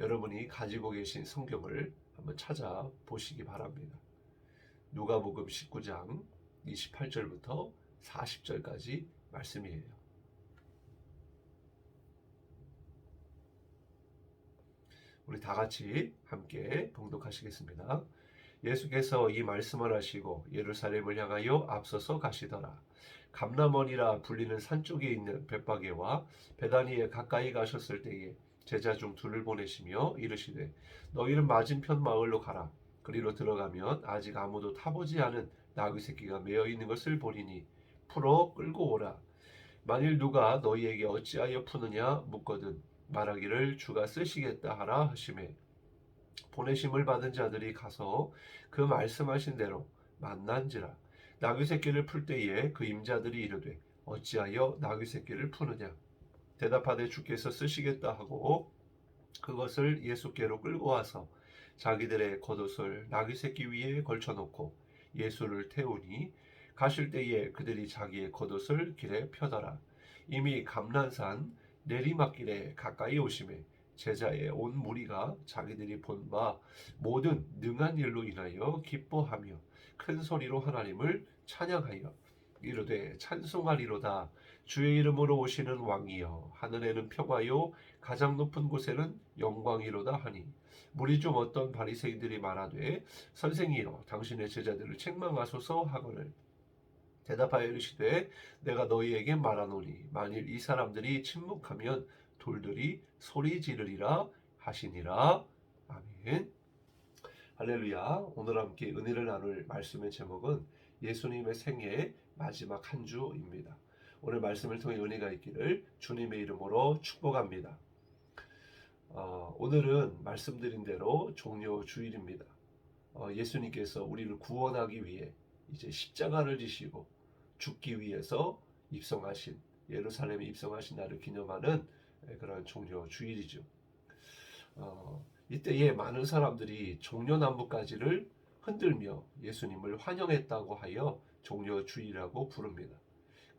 여러분이 가지고 계신 성경을 한번 찾아 보시기 바랍니다. 누가복음 19장 28절부터 40절까지 말씀이에요. 우리 다 같이 함께 봉독하시겠습니다. 예수께서 이 말씀을 하시고 예루살렘을 향하여 앞서서 가시더라. 감남원이라 불리는 산 쪽에 있는 벳바게와 베다니에 가까이 가셨을 때에 제자 중 둘을 보내시며 이르시되 너희는 맞은편 마을로 가라. 그리로 들어가면 아직 아무도 타보지 않은 나귀 새끼가 매어 있는 것을 보리니 풀어 끌고 오라. 만일 누가 너희에게 어찌하여 푸느냐 묻거든 말하기를 주가 쓰시겠다 하라 하심에 보내심을 받은 자들이 가서 그 말씀하신 대로 만난지라 나귀 새끼를 풀 때에 그 임자들이 이르되 어찌하여 나귀 새끼를 푸느냐 대답하되 주께서 쓰시겠다 하고 그것을 예수께로 끌고 와서 자기들의 겉옷을 나귀 새끼 위에 걸쳐놓고 예수를 태우니 가실 때에 그들이 자기의 겉옷을 길에 펴더라. 이미 감난산 내리막길에 가까이 오심에 제자의 온 무리가 자기들이 본 바 모든 능한 일로 인하여 기뻐하며 큰 소리로 하나님을 찬양하여 이르되 찬송하리로다 주의 이름으로 오시는 왕이여 하늘에는 평화요 가장 높은 곳에는 영광이로다 하니 무리 중 어떤 바리새인들이 말하되 선생이여 당신의 제자들을 책망하소서 하거늘. 대답하여 이르시되 내가 너희에게 말하노니 만일 이 사람들이 침묵하면 돌들이 소리 지르리라 하시니라. 아멘. 할렐루야. 오늘 함께 은혜를 나눌 말씀의 제목은 예수님의 생애 마지막 한 주입니다 오늘 말씀을 통해 은혜가 있기를 주님의 이름으로 축복합니다 어, 오늘은 말씀드린 대로 종료 주일입니다 어, 예수님께서 우리를 구원하기 위해 이제 십자가를 지시고 죽기 위해서 입성하신 예루살렘에 입성하신 날을 기념하는 그런 종료 주일이죠. 어, 이때에 많은 사람들이 종려나무까지를 흔들며 예수님을 환영했다고 하여 종료 주일이라고 부릅니다.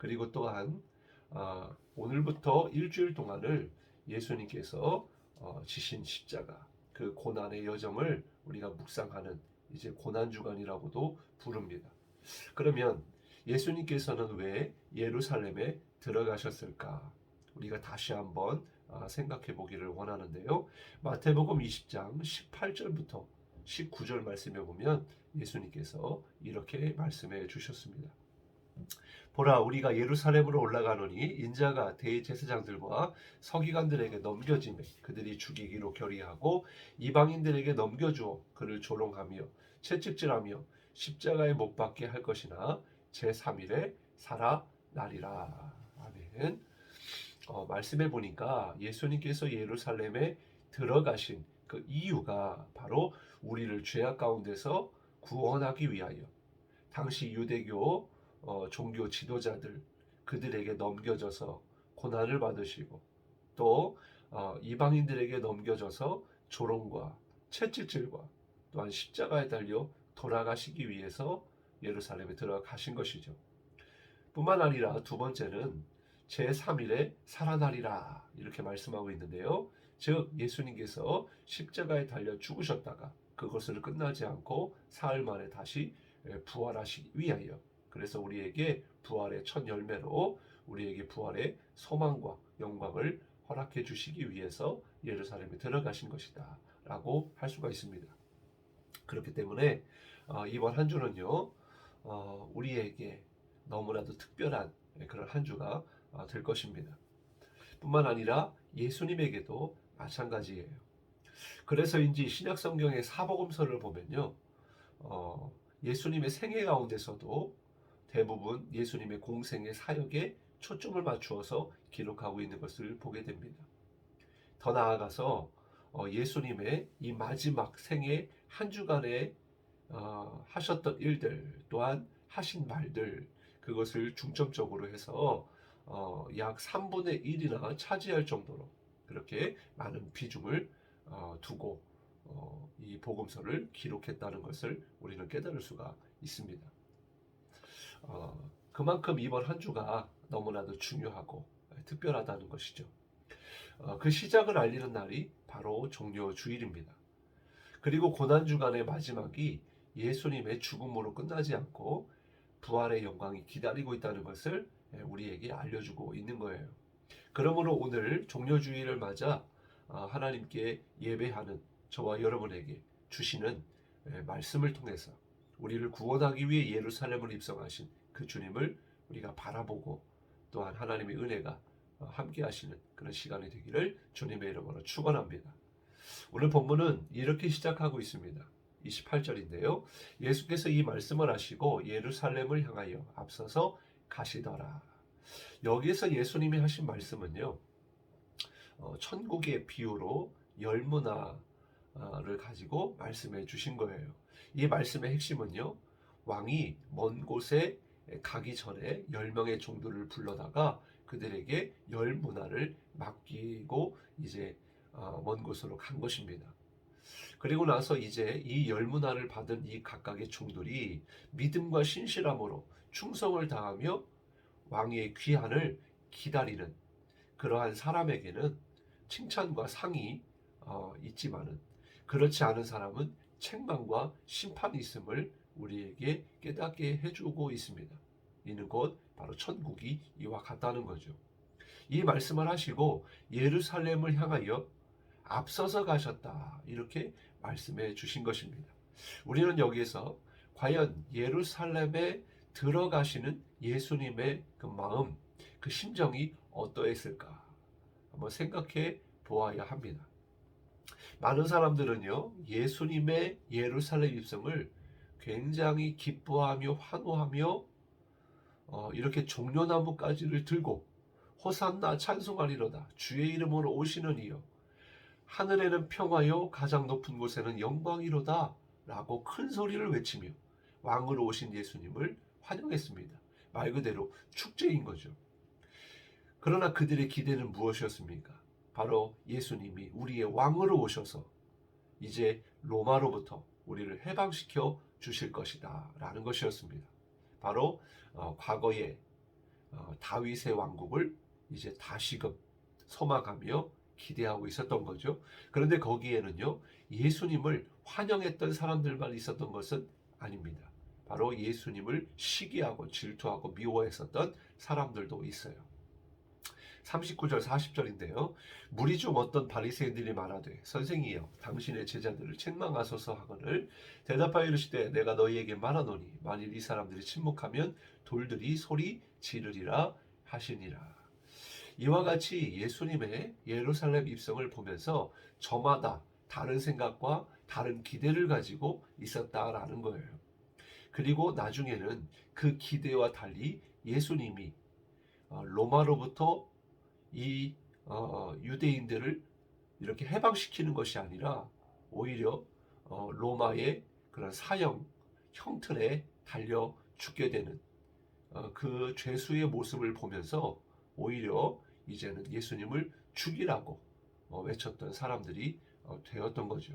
그리고 또한 어, 오늘부터 일주일 동안을 예수님께서 어, 지신 십자가 그 고난의 여정을 우리가 묵상하는 이제 고난 주간이라고도 부릅니다. 그러면 예수님께서는 왜 예루살렘에 들어가셨을까? 우리가 다시 한번 아, 생각해 보기를 원하는데요. 마태복음 20장 18절부터 19절 말씀에 보면 예수님께서 이렇게 말씀해 주셨습니다. 보라 우리가 예루살렘으로 올라가노니 인자가 대제사장들과 서기관들에게 넘겨지매 그들이 죽이기로 결의하고 이방인들에게 넘겨주어 그를 조롱하며 채찍질하며 십자가에 못 박게 할 것이나 제3일에 살아나리라. 아멘. 어, 말씀해 보니까 예수님께서 예루살렘에 들어가신 그 이유가 바로 우리를 죄악 가운데서 구원하기 위하여 당시 유대교 어, 종교 지도자들 그들에게 넘겨져서 고난을 받으시고 또 어, 이방인들에게 넘겨져서 조롱과 채찍질과 또한 십자가에 달려 돌아가시기 위해서 예루살렘에 들어가신 것이죠. 뿐만 아니라 두 번째는 제3일에 살아나리라 이렇게 말씀하고 있는데요. 즉 예수님께서 십자가에 달려 죽으셨다가 그것을 끝나지 않고 사흘 만에 다시 부활하시기 위하여 그래서 우리에게 부활의 첫 열매로 우리에게 부활의 소망과 영광을 허락해 주시기 위해서 예루살렘에 들어가신 것이다 라고 할 수가 있습니다. 그렇기 때문에 어, 이번 한 주는요 어, 우리에게 너무나도 특별한 그런 한 주가 어, 될 것입니다. 뿐만 아니라 예수님에게도 마찬가지예요. 그래서인지 신약 성경의 사복음서를 보면요, 어, 예수님의 생애 가운데서도 대부분 예수님의 공생의 사역에 초점을 맞추어서 기록하고 있는 것을 보게 됩니다. 더 나아가서 어, 예수님의 이 마지막 생애 한 주간에 어, 하셨던 일들 또한 하신 말들 그것을 중점적으로 해서 어, 약 3분의 1이나 차지할 정도로 그렇게 많은 비중을 어, 두고 어, 이 복음서를 기록했다는 것을 우리는 깨달을 수가 있습니다. 어, 그만큼 이번 한 주가 너무나도 중요하고 특별하다는 것이죠. 어, 그 시작을 알리는 날이 바로 종료 주일입니다. 그리고 고난 주간의 마지막이 예수님의 죽음으로 끝나지 않고 부활의 영광이 기다리고 있다는 것을 예, 우리에게 알려주고 있는 거예요. 그러므로 오늘 종료 주일을 맞아 아, 하나님께 예배하는 저와 여러분에게 주시는 예, 말씀을 통해서 우리를 구원하기 위해 예루살렘을 입성하신 그 주님을 우리가 바라보고 또한 하나님의 은혜가 어, 함께 하시는 그런 시간이 되기를 주님의 이름으로 축원합니다. 오늘 본문은 이렇게 시작하고 있습니다. 28절인데요. 예수께서 이 말씀을 하시고 예루살렘을 향하여 앞서서 가시더라. 여기에서 예수님이 하신 말씀은요. 어, 천국의 비유로 열문화를 가지고 말씀해 주신 거예요. 이 말씀의 핵심은요. 왕이 먼 곳에 가기 전에 열 명의 종들을 불러다가 그들에게 열 문화를 맡기고 이제 어, 먼 곳으로 간 것입니다. 그리고 나서 이제 이 열 문화를 받은 이 각각의 종들이 믿음과 신실함으로 충성을 다하며 왕의 귀환을 기다리는 그러한 사람에게는 칭찬과 상이 어, 있지만은 그렇지 않은 사람은 책망과 심판이 있음을 우리에게 깨닫게 해주고 있습니다. 이는 곧 바로 천국이 이와 같다는 거죠. 이 말씀을 하시고 예루살렘을 향하여 앞서서 가셨다. 이렇게 말씀해 주신 것입니다. 우리는 여기에서 과연 예루살렘에 들어가시는 예수님의 그 마음, 그 심정이 어떠했을까? 한번 생각해 보아야 합니다. 많은 사람들은요, 예수님의 예루살렘 입성을 굉장히 기뻐하며 환호하며 어, 이렇게 종려나무까지를 들고 호산나 찬송하리로다 주의 이름으로 오시는 이여 하늘에는 평화요 가장 높은 곳에는 영광이로다 라고 큰 소리를 외치며 왕으로 오신 예수님을 환영했습니다. 말 그대로 축제인 거죠. 그러나 그들의 기대는 무엇이었습니까? 바로 예수님이 우리의 왕으로 오셔서 이제 로마로부터 우리를 해방시켜 주실 것이다 라는 것이었습니다. 바로 어, 과거의 어, 다윗의 왕국을 이제 다시금 소망하며 기대하고 있었던 거죠. 그런데 거기에는요, 예수님을 환영했던 사람들만 있었던 것은 아닙니다. 바로 예수님을 시기하고 질투하고 미워했었던 사람들도 있어요. 39절 40절인데요. 무리 중 어떤 바리새인들이 말하되 선생이여 당신의 제자들을 책망하소서 하거늘 대답하여 이르시되 내가 너희에게 말하노니 만일 이 사람들이 침묵하면 돌들이 소리 지르리라 하시니라. 이와 같이 예수님의 예루살렘 입성을 보면서 저마다 다른 생각과 다른 기대를 가지고 있었다라는 거예요. 그리고 나중에는 그 기대와 달리 예수님이 어, 로마로부터 이 어, 유대인들을 이렇게 해방시키는 것이 아니라 오히려 어, 로마의 그런 사형 형틀에 달려 죽게 되는 그 죄수의 모습을 보면서 오히려 이제는 예수님을 죽이라고 외쳤던 사람들이 되었던 거죠.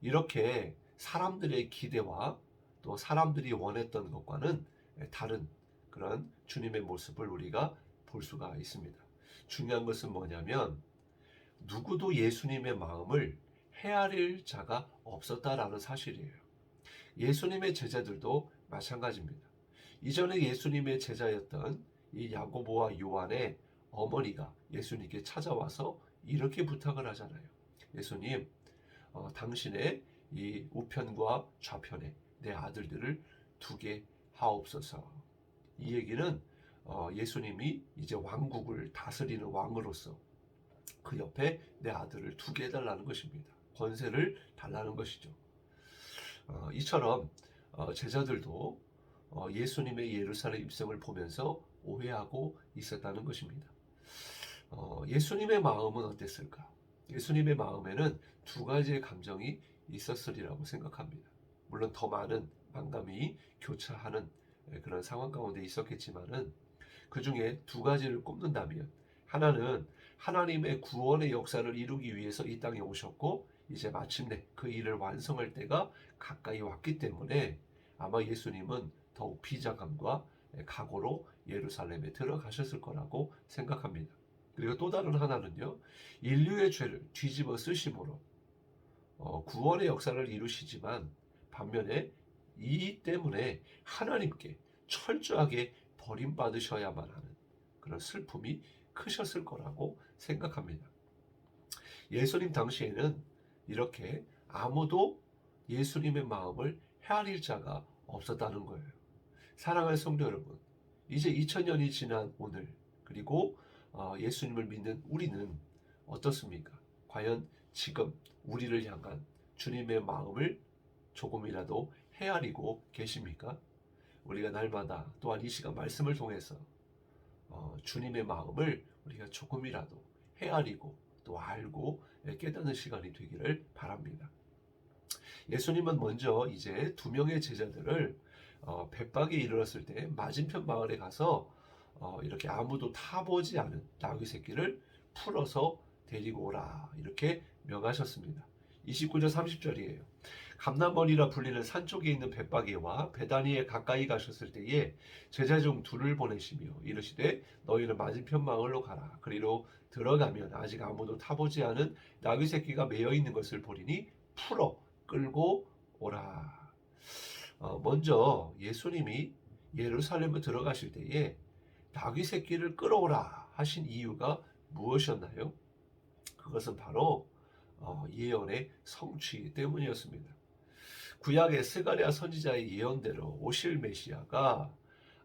이렇게 사람들의 기대와 또 사람들이 원했던 것과는 다른 그런 주님의 모습을 우리가 볼 수가 있습니다. 중요한 것은 뭐냐면 누구도 예수님의 마음을 헤아릴 자가 없었다라는 사실이에요. 예수님의 제자들도 마찬가지입니다. 이전에 예수님의 제자였던 이 야고보와 요한의 어머니가 예수님께 찾아와서 이렇게 부탁을 하잖아요. 예수님, 어, 당신의 이 우편과 좌편에 내 아들들을 두게 하옵소서. 이 얘기는 어, 예수님이 이제 왕국을 다스리는 왕으로서 그 옆에 내 아들을 두게 해달라는 것입니다. 권세를 달라는 것이죠. 어, 이처럼 어, 제자들도 어, 예수님의 예루살렘 입성을 보면서 오해하고 있었다는 것입니다. 어, 예수님의 마음은 어땠을까? 예수님의 마음에는 두 가지의 감정이 있었으리라고 생각합니다. 물론 더 많은 만감이 교차하는 그런 상황 가운데 있었겠지만은 그 중에 두 가지를 꼽는다면 하나는 하나님의 구원의 역사를 이루기 위해서 이 땅에 오셨고 이제 마침내 그 일을 완성할 때가 가까이 왔기 때문에 아마 예수님은 더욱 비장함과 각오로 예루살렘에 들어가셨을 거라고 생각합니다. 그리고 또 다른 하나는요. 인류의 죄를 뒤집어 쓰심으로 어, 구원의 역사를 이루시지만 반면에 이 때문에 하나님께 철저하게 버림받으셔야만 하는 그런 슬픔이 크셨을 거라고 생각합니다. 예수님 당시에는 이렇게 아무도 예수님의 마음을 헤아릴 자가 없었다는 거예요. 사랑하는 성도 여러분, 이제 2000년이 지난 오늘 그리고 어, 예수님을 믿는 우리는 어떻습니까? 과연 지금 우리를 향한 주님의 마음을 조금이라도 헤아리고 계십니까? 우리가 날마다 또한 이 시간 말씀을 통해서 어, 주님의 마음을 우리가 조금이라도 헤아리고 또 알고 깨닫는 시간이 되기를 바랍니다. 예수님은 먼저 이제 두 명의 제자들을 어, 백박에 이르렀을 때 맞은편 마을에 가서 어, 이렇게 아무도 타보지 않은 나귀 새끼를 풀어서 데리고 오라 이렇게 명하셨습니다. 29절 30절이에요. 감남원이라 불리는 산 쪽에 있는 벳바기와 베다니에 가까이 가셨을 때에 제자 중 둘을 보내시며 이르시되 너희는 맞은편 마을로 가라. 그리로 들어가면 아직 아무도 타보지 않은 나귀 새끼가 매여 있는 것을 보리니 풀어 끌고 오라. 어, 먼저 예수님이 예루살렘에 들어가실 때에 나귀 새끼를 끌어오라 하신 이유가 무엇이었나요? 그것은 바로 어, 예언의 성취 때문이었습니다. 구약의 스가랴 선지자의 예언대로 오실 메시아가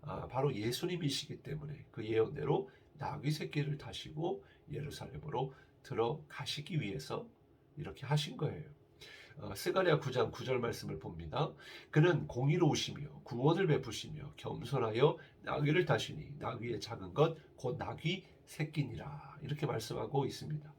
아, 바로 예수님이시기 때문에 그 예언대로 나귀 새끼를 타시고 예루살렘으로 들어가시기 위해서 이렇게 하신 거예요. 어, 스가랴 9장 9절 말씀을 봅니다. 그는 공의로우시며 구원을 베푸시며 겸손하여 나귀를 타시니 나귀의 작은 것 곧 나귀 새끼니라 이렇게 말씀하고 있습니다.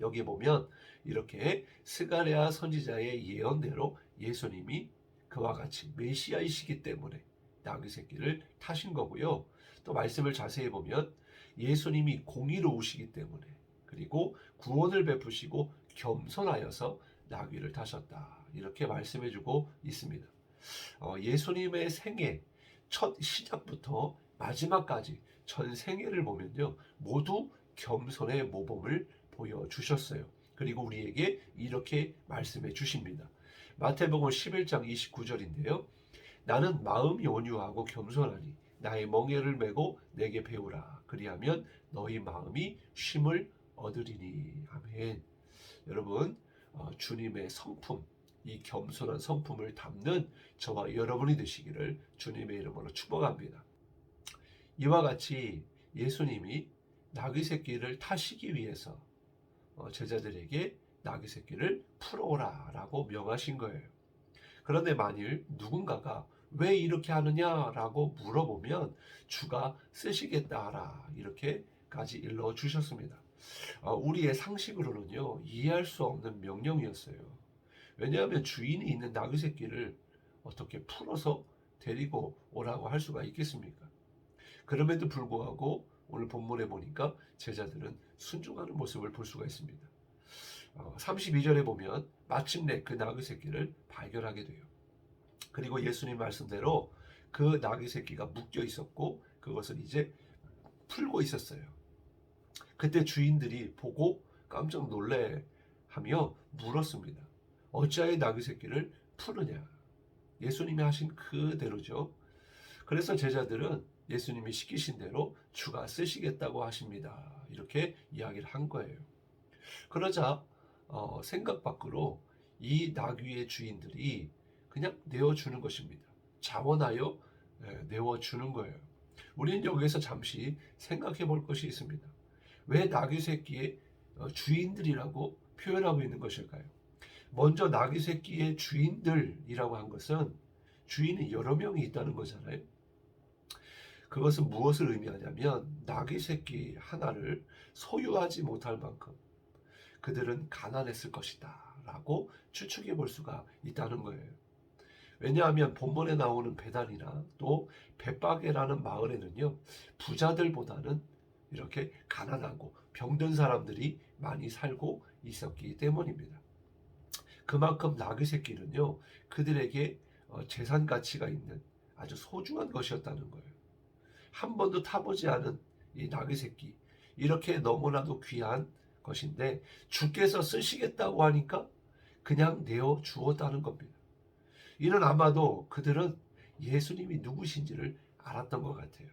여기 보면 이렇게 스가랴 선지자의 예언대로 예수님이 그와 같이 메시아이시기 때문에 나귀 새끼를 타신 거고요. 또 말씀을 자세히 보면 예수님이 공의로우시기 때문에 그리고 구원을 베푸시고 겸손하여서 나귀를 타셨다. 이렇게 말씀해 주고 있습니다. 어, 예수님의 생애 첫 시작부터 마지막까지 전 생애를 보면요. 모두 겸손의 모범을 보여주셨어요. 그리고 우리에게 이렇게 말씀해 주십니다. 마태복음 11장 29절인데요. 나는 마음이 온유하고 겸손하니 나의 멍에를 메고 내게 배우라. 그리하면 너희 마음이 쉼을 얻으리니. 아멘. 여러분, 어, 주님의 성품, 이 겸손한 성품을 담는 저와 여러분이 되시기를 주님의 이름으로 축복합니다. 이와 같이 예수님이 나귀 새끼를 타시기 위해서 어, 제자들에게 나귀 새끼를 풀어오라 라고 명하신 거예요. 그런데 만일 누군가가 왜 이렇게 하느냐라고 물어보면 주가 쓰시겠다라 이렇게까지 일러 주셨습니다. 어, 우리의 상식으로는요 이해할 수 없는 명령이었어요. 왜냐하면 주인이 있는 나귀 새끼를 어떻게 풀어서 데리고 오라고 할 수가 있겠습니까? 그럼에도 불구하고 오늘 본문에 보니까 제자들은 순종하는 모습을 볼 수가 있습니다. 어, 32절에 보면 마침내 그 나귀 새끼를 발견하게 돼요. 그리고 예수님 말씀대로 그 나귀 새끼가 묶여 있었고 그것을 이제 풀고 있었어요. 그때 주인들이 보고 깜짝 놀래 하며 물었습니다. 어찌하여 나귀 새끼를 푸느냐? 예수님이 하신 그대로죠. 그래서 제자들은 예수님이 시키신 대로 주가 쓰시겠다고 하십니다. 이렇게 이야기를 한 거예요. 그러자 어, 생각 밖으로 이 나귀의 주인들이 그냥 내어주는 것입니다. 자원하여 예, 내어주는 거예요. 우리는 여기서 잠시 생각해 볼 것이 있습니다. 왜 나귀 새끼의 어, 주인들이라고 표현하고 있는 것일까요? 먼저 나귀 새끼의 주인들이라고 한 것은 주인이 여러 명이 있다는 거잖아요. 그것은 무엇을 의미하냐면 나귀 새끼 하나를 소유하지 못할 만큼 그들은 가난했을 것이다 라고 추측해 볼 수가 있다는 거예요. 왜냐하면 본문에 나오는 배단이나 또 벳바게라는 마을에는요 부자들보다는 이렇게 가난하고 병든 사람들이 많이 살고 있었기 때문입니다. 그만큼 나귀 새끼는요 그들에게 어, 재산 가치가 있는 아주 소중한 것이었다는 거예요. 한 번도 타보지 않은 이 나귀 새끼 이렇게 너무나도 귀한 것인데 주께서 쓰시겠다고 하니까 그냥 내어 주었다는 겁니다. 이는 아마도 그들은 예수님이 누구신지를 알았던 것 같아요.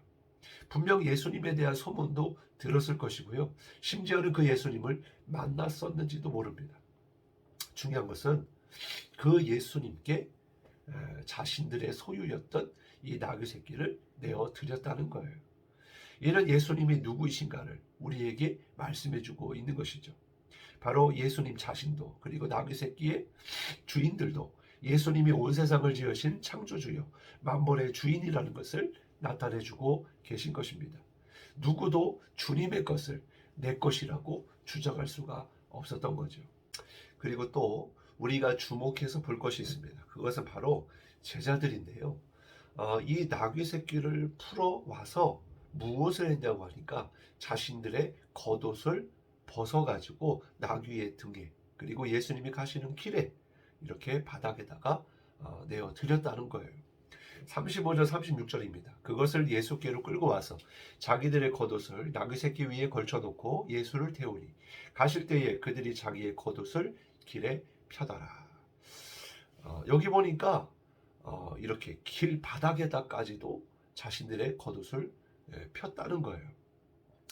분명 예수님에 대한 소문도 들었을 것이고요. 심지어는 그 예수님을 만났었는지도 모릅니다. 중요한 것은 그 예수님께 에, 자신들의 소유였던 이 나귀 새끼를 내어 드렸다는 거예요. 이는 예수님이 누구이신가를 우리에게 말씀해 주고 있는 것이죠. 바로 예수님 자신도 그리고 나귀 새끼의 주인들도 예수님이 온 세상을 지으신 창조주요 만물의 주인이라는 것을 나타내 주고 계신 것입니다. 누구도 주님의 것을 내 것이라고 주장할 수가 없었던 거죠. 그리고 또 우리가 주목해서 볼 것이 있습니다. 그것은 바로 제자들인데요. 어, 이 나귀 새끼를 풀어 와서 무엇을 했냐고 하니까 자신들의 겉옷을 벗어가지고 나귀의 등에 그리고 예수님이 가시는 길에 이렇게 바닥에다가 어, 내어 드렸다는 거예요. 35절 36절입니다. 그것을 예수께로 끌고 와서 자기들의 겉옷을 나귀 새끼 위에 걸쳐 놓고 예수를 태우니 가실 때에 그들이 자기의 겉옷을 길에 펴더라. 어, 여기 보니까 어, 이렇게 길 바닥에다까지도 자신들의 겉옷을 예, 폈다는 거예요.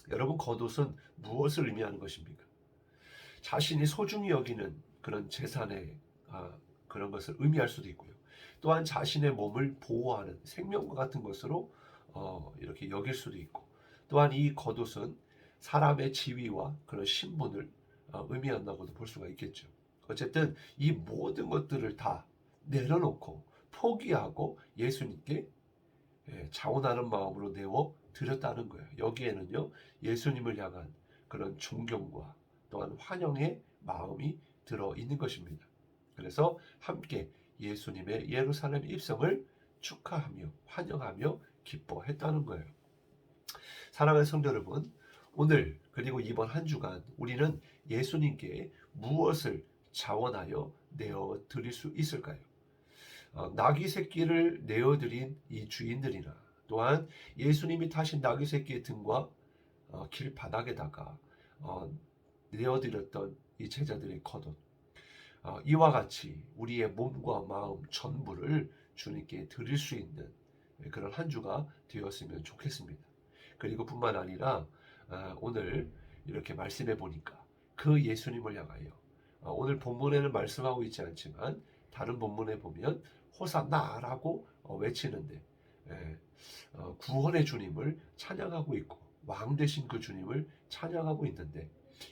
여러분 겉옷은 무엇을 의미하는 것입니까? 자신이 소중히 여기는 그런 재산의 아, 그런 것을 의미할 수도 있고요. 또한 자신의 몸을 보호하는 생명과 같은 것으로 어, 이렇게 여길 수도 있고, 또한 이 겉옷은 사람의 지위와 그런 신분을 어, 의미한다고도 볼 수가 있겠죠. 어쨌든 이 모든 것들을 다 내려놓고 포기하고 예수님께 예, 자원하는 마음으로 내어 드렸다는 거예요. 여기에는요 예수님을 향한 그런 존경과 또한 환영의 마음이 들어 있는 것입니다. 그래서 함께 예수님의 예루살렘 입성을 축하하며 환영하며 기뻐했다는 거예요. 사랑하는 성도 여러분, 오늘 그리고 이번 한 주간 우리는 예수님께 무엇을 자원하여 내어 드릴 수 있을까요? 어, 나귀 새끼를 내어 드린 이 주인들이나 또한 예수님이 타신 나귀 새끼의 등과 어, 길 바닥에다가 어, 내어 드렸던 이 제자들의 겉옷 어, 이와 같이 우리의 몸과 마음 전부를 주님께 드릴 수 있는 그런 한 주가 되었으면 좋겠습니다. 그리고 뿐만 아니라 아, 오늘 이렇게 말씀해 보니까 그 예수님을 향하여 어, 오늘 본문에는 말씀하고 있지 않지만 다른 본문에 보면 호산나라고 어, 외치는데 예, 어, 구원의 주님을 찬양하고 있고 왕 되신 그 주님을 찬양하고 있는데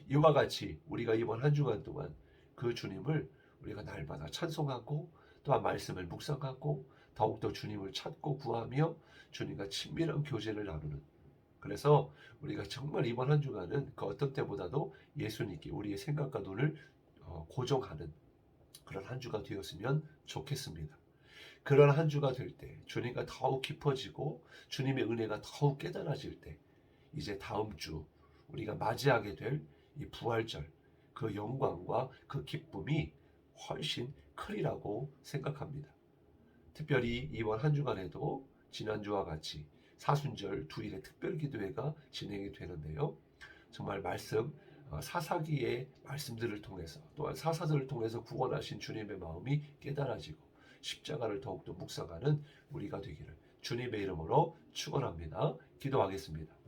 이와 같이 우리가 이번 한 주간 동안 그 주님을 우리가 날마다 찬송하고 또한 말씀을 묵상하고 더욱더 주님을 찾고 구하며 주님과 친밀한 교제를 나누는 그래서 우리가 정말 이번 한 주간은 그 어떤 때보다도 예수님께 우리의 생각과 눈을 어, 고정하는 그런 한 주가 되었으면 좋겠습니다. 그런 한 주가 될 때 주님과 더욱 깊어지고 주님의 은혜가 더욱 깨달아질 때 이제 다음 주 우리가 맞이하게 될 이 부활절 그 영광과 그 기쁨이 훨씬 크리라고 생각합니다. 특별히 이번 한 주간에도 지난주와 같이 사순절 두일의 특별 기도회가 진행이 되는데요. 정말 말씀 어, 사사기의 말씀들을 통해서 또한 사사들을 통해서 구원하신 주님의 마음이 깨달아지고 십자가를 더욱더 묵상하는 우리가 되기를 주님의 이름으로 축원합니다. 기도하겠습니다.